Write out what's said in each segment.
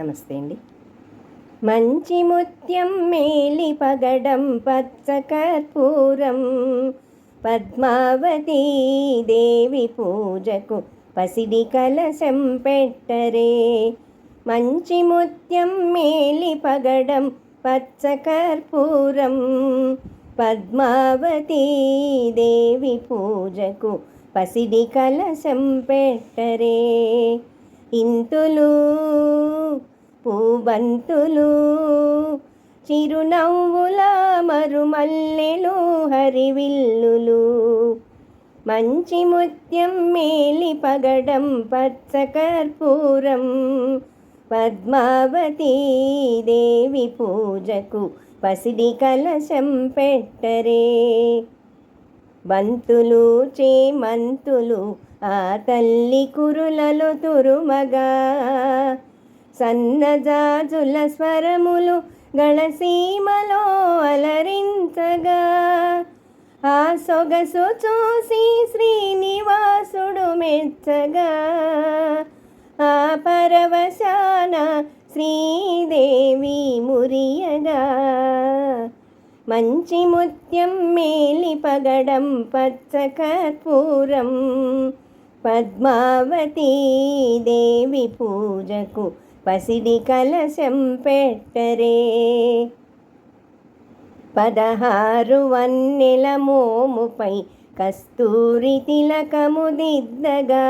నమస్తే అండి. మంచి ముత్యం మేలి పగడం పచ్చ కర్పూరం పద్మావతి దేవి పూజకు పసిడి కలశం పెట్టరే. మంచి ముత్యం మేలి పగడం పచ్చ కర్పూరం పద్మావతి దేవి పూజకు పసిడి కలశం పెట్టరే. ఇంతులు బంతులు చిరునవ్వుల మరుమల్లెలు హరివిల్లులు. మంచి ముత్యం మేలి పగడం పచ్చ కర్పూరం పద్మావతీ దేవి పూజకు పసిడి కలశం పెట్టరే. బంతులు చేమంతులు ఆ తల్లి కురులలో తురుమగా సన్నజాజుల స్వరములు గళసీమలో అలరించగా. ఆ సొగసు చూసి శ్రీనివాసుడు మెచ్చగా. ఆ పరవశాన శ్రీదేవి మురియగా. మంచి ముత్యం మేలి పగడం పచ్చ కర్పూరం పద్మావతీ దేవి పూజకు పసిడి కలశం పెట్టరే. పదహారు వన్నెల మోముపై కస్తూరి తిలకము దిద్దగా.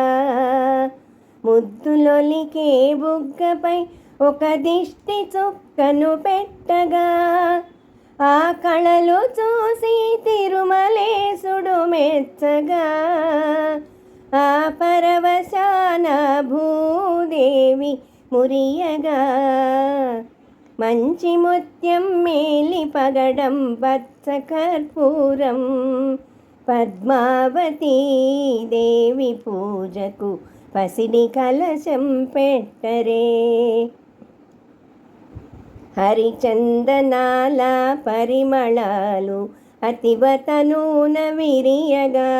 ముద్దులొలికే బుగ్గపై ఒక దిష్టి చుక్కను పెట్టగా. ఆ కళలు చూసి తిరుమలేశుడు మెచ్చగా. ఆ పరవశాన భూదేవి మురియగా. మంచి ముత్యం మేలి పగడం బత్స కర్పూరం పద్మావతీ దేవి పూజకు పసిడి కలశం పెట్టరే. హరిచందనాల పరిమళాలు అతివతనూన విరియగా.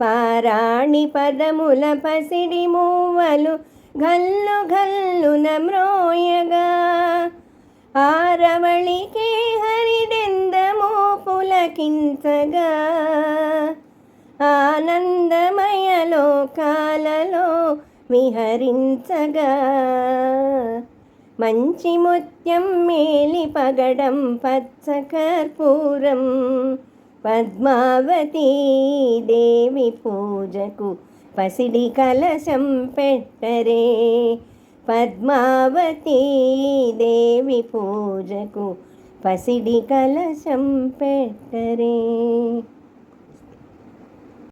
పారాణి పదముల పసిడి మూవలు గల్లు గల్లు నమ్రోయగా. ఆరవళికే హరిడెందమో పులకించగా ఆనందమయ లోకాలలో విహరించగా. మంచి ముత్యం మేలి పగడం పచ్చ కర్పూరం పద్మావతీ దేవి పూజకు పసిడి కలశం పెట్టరే. పద్మావతీ దేవి పూజకు పసిడి కలశం పెట్టరే.